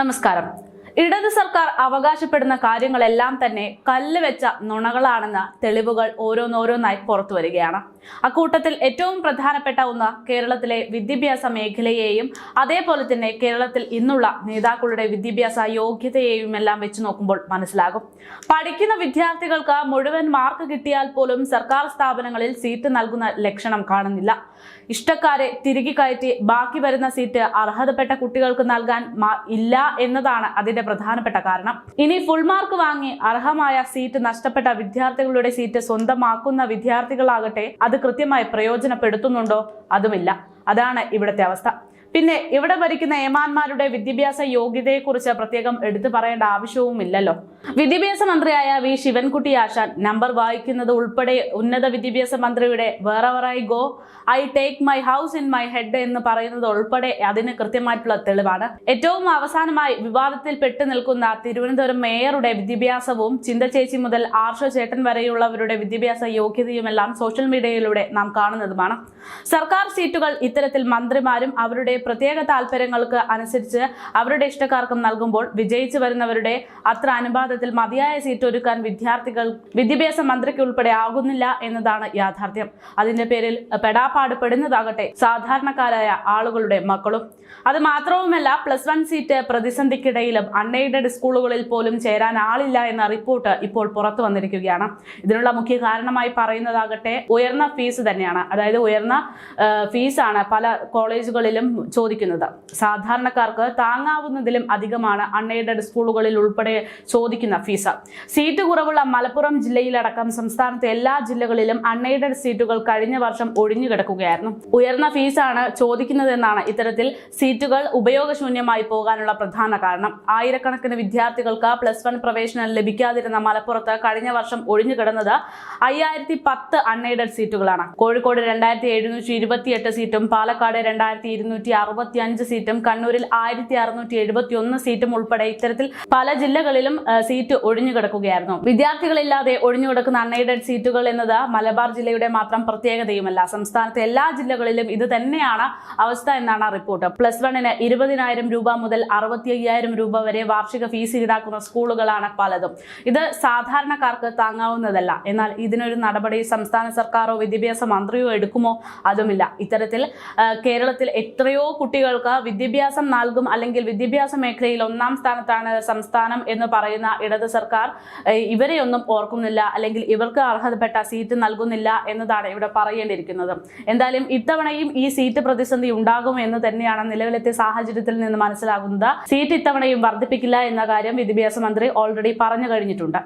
നമസ്കാരം ഇടത് സർക്കാർ അവകാശപ്പെടുന്ന കാര്യങ്ങളെല്ലാം തന്നെ കല്ല് വെച്ച നുണകളാണെന്ന തെളിവുകൾ ഓരോന്നോരോന്നായി പുറത്തു വരികയാണ്. അക്കൂട്ടത്തിൽ ഏറ്റവും പ്രധാനപ്പെട്ട ഒന്ന് കേരളത്തിലെ വിദ്യാഭ്യാസ മേഖലയെയും അതേപോലെ തന്നെ കേരളത്തിൽ ഇന്നുള്ള നേതാക്കളുടെ വിദ്യാഭ്യാസ യോഗ്യതയെയും എല്ലാം വെച്ച് നോക്കുമ്പോൾ മനസ്സിലാകും. പഠിക്കുന്ന വിദ്യാർത്ഥികൾക്ക് മുഴുവൻ മാർക്ക് കിട്ടിയാൽ പോലും സർക്കാർ സ്ഥാപനങ്ങളിൽ സീറ്റ് നൽകുന്ന ലക്ഷണം കാണുന്നില്ല. ഇഷ്ടക്കാരെ തിരികെ കയറ്റി ബാക്കി വരുന്ന സീറ്റ് അർഹതപ്പെട്ട കുട്ടികൾക്ക് നൽകാൻ ഇല്ല എന്നതാണ് അതിന്റെ പ്രധാനപ്പെട്ട കാരണം. ഇനി ഫുൾ മാർക്ക് വാങ്ങി അർഹമായ സീറ്റ് നഷ്ടപ്പെട്ട വിദ്യാർത്ഥികളുടെ സീറ്റ് സ്വന്തമാക്കുന്ന വിദ്യാർത്ഥികളാകട്ടെ അത് കൃത്യമായി പ്രയോജനപ്പെടുത്തുന്നുണ്ടോ? അതുമില്ല. അതാണ് ഇവിടുത്തെ അവസ്ഥ. പിന്നെ ഇവിടെ ഭരിക്കുന്ന ഏമാന്മാരുടെ വിദ്യാഭ്യാസ യോഗ്യതയെക്കുറിച്ച് പ്രത്യേകം എടുത്തു പറയേണ്ട ആവശ്യവുമില്ലല്ലോ വിദ്യാഭ്യാസ മന്ത്രിയായ വി ശിവൻകുട്ടി ആശാൻ നമ്പർ വായിക്കുന്നത് ഉൾപ്പെടെ ഉന്നത വിദ്യാഭ്യാസ മന്ത്രിയുടെ വേറെ I go I take my house in my head എന്ന് പറയുന്നത് ഉൾപ്പെടെ അതിന് കൃത്യമായിട്ടുള്ള തെളിവാണ്. ഏറ്റവും അവസാനമായി വിവാദത്തിൽ പെട്ടു നിൽക്കുന്ന തിരുവനന്തപുരം മേയറുടെ വിദ്യാഭ്യാസവും ചിന്തചേച്ചി മുതൽ ആർഷ ചേട്ടൻ വരെയുള്ളവരുടെ വിദ്യാഭ്യാസ യോഗ്യതയുമെല്ലാം സോഷ്യൽ മീഡിയയിലൂടെ നാം കാണുന്നതുമാണ്. സർക്കാർ സീറ്റുകൾ ഇത്തരത്തിൽ മന്ത്രിമാരും അവരുടെ പ്രത്യേക താല്പര്യങ്ങൾക്ക് അനുസരിച്ച് അവരുടെ ഇഷ്ടക്കാർക്കും നൽകുമ്പോൾ വിജയിച്ചു വരുന്നവരുടെ അത്ര അനുപാതത്തിൽ മതിയായ സീറ്റ് ഒരുക്കാൻ വിദ്യാർത്ഥികൾ വിദ്യാഭ്യാസ മന്ത്രിക്ക് ഉൾപ്പെടെ ആകുന്നില്ല എന്നതാണ് യാഥാർത്ഥ്യം. അതിന്റെ പേരിൽ പെടാപ്പാട് പെടുന്നതാകട്ടെ സാധാരണക്കാരായ ആളുകളുടെ മക്കളും. അത് മാത്രവുമല്ല പ്ലസ് വൺ സീറ്റ് പ്രതിസന്ധിക്കിടയിലും അൺഎയ്ഡഡ് സ്കൂളുകളിൽ പോലും ചേരാൻ ആളില്ല എന്ന റിപ്പോർട്ട് ഇപ്പോൾ പുറത്തു വന്നിരിക്കുകയാണ്. ഇതിനുള്ള മുഖ്യ കാരണമായി പറയുന്നതാകട്ടെ ഉയർന്ന ഫീസ് തന്നെയാണ്. അതായത് ഉയർന്ന ഫീസാണ് പല കോളേജുകളിലും ചോദിക്കുന്നത്. സാധാരണക്കാർക്ക് താങ്ങാവുന്നതിലും അധികമാണ് അൺഎയ്ഡഡ് സ്കൂളുകളിൽ ഉൾപ്പെടെ ചോദിക്കുന്ന ഫീസ്. സീറ്റ് കുറവുള്ള മലപ്പുറം ജില്ലയിലടക്കം സംസ്ഥാനത്തെ എല്ലാ ജില്ലകളിലും അൺഎയ്ഡഡ് സീറ്റുകൾ കഴിഞ്ഞ വർഷം ഒഴിഞ്ഞു കിടക്കുകയായിരുന്നു. ഉയർന്ന ഫീസാണ് ചോദിക്കുന്നതെന്നാണ് ഇത്തരത്തിൽ സീറ്റുകൾ ഉപയോഗശൂന്യമായി പോകാനുള്ള പ്രധാന കാരണം. ആയിരക്കണക്കിന് വിദ്യാർത്ഥികൾക്ക് പ്ലസ് വൺ പ്രവേശനം ലഭിക്കാതിരുന്ന മലപ്പുറത്ത് കഴിഞ്ഞ വർഷം ഒഴിഞ്ഞു കിടന്നത് അയ്യായിരത്തി പത്ത് സീറ്റുകളാണ്. കോഴിക്കോട് രണ്ടായിരത്തി എഴുന്നൂറ്റി ഇരുപത്തിയെട്ട് സീറ്റും പാലക്കാട് രണ്ടായിരത്തി ഇരുന്നൂറ്റി അറുപത്തി അഞ്ച് സീറ്റും കണ്ണൂരിൽ ആയിരത്തി അറുന്നൂറ്റി എഴുപത്തി ഒന്ന് സീറ്റും ഉൾപ്പെടെ ഇത്തരത്തിൽ പല ജില്ലകളിലും സീറ്റ് ഒഴിഞ്ഞു കിടക്കുകയായിരുന്നു. വിദ്യാർത്ഥികളില്ലാതെ ഒഴിഞ്ഞു കിടക്കുന്ന അൺഎയ്ഡഡ് സീറ്റുകൾ എന്നത് മലബാർ ജില്ലയുടെ മാത്രം പ്രത്യേകതയുമല്ല. സംസ്ഥാനത്തെ എല്ലാ ജില്ലകളിലും ഇത് തന്നെയാണ് അവസ്ഥ എന്നാണ് റിപ്പോർട്ട്. പ്ലസ് വണ്ണിന് ഇരുപതിനായിരം രൂപ മുതൽ അറുപത്തി അയ്യായിരം രൂപ വരെ വാർഷിക ഫീസ് ഈടാക്കുന്ന സ്കൂളുകളാണ് പലതും. ഇത് സാധാരണക്കാർക്ക് താങ്ങാവുന്നതല്ല. എന്നാൽ ഇതിനൊരു നടപടി സംസ്ഥാന സർക്കാരോ വിദ്യാഭ്യാസ മന്ത്രിയോ എടുക്കുമോ അതുമില്ല. ഇത്തരത്തിൽ കേരളത്തിൽ എത്രയോ കുട്ടികൾക്ക് വിദ്യാഭ്യാസം നൽകും അല്ലെങ്കിൽ വിദ്യാഭ്യാസ മേഖലയിൽ ഒന്നാം സ്ഥാനത്താണ് സംസ്ഥാനം എന്ന് പറയുന്ന ഇടത് സർക്കാർ ഇവരെയൊന്നും ഓർക്കുന്നില്ല അല്ലെങ്കിൽ ഇവർക്ക് അർഹതപ്പെട്ട സീറ്റ് നൽകുന്നില്ല എന്നതാണ് ഇവിടെ പറയേണ്ടിയിരിക്കുന്നത്. എന്തായാലും ഇത്തവണയും ഈ സീറ്റ് പ്രതിസന്ധി ഉണ്ടാകും എന്ന് തന്നെയാണ് നിലവിലത്തെ സാഹചര്യത്തിൽ നിന്ന് മനസ്സിലാകുന്നത്. സീറ്റ് ഇത്തവണയും വർദ്ധിപ്പിക്കില്ല എന്ന കാര്യം വിദ്യാഭ്യാസ മന്ത്രി ഓൾറെഡി പറഞ്ഞു കഴിഞ്ഞിട്ടുണ്ട്.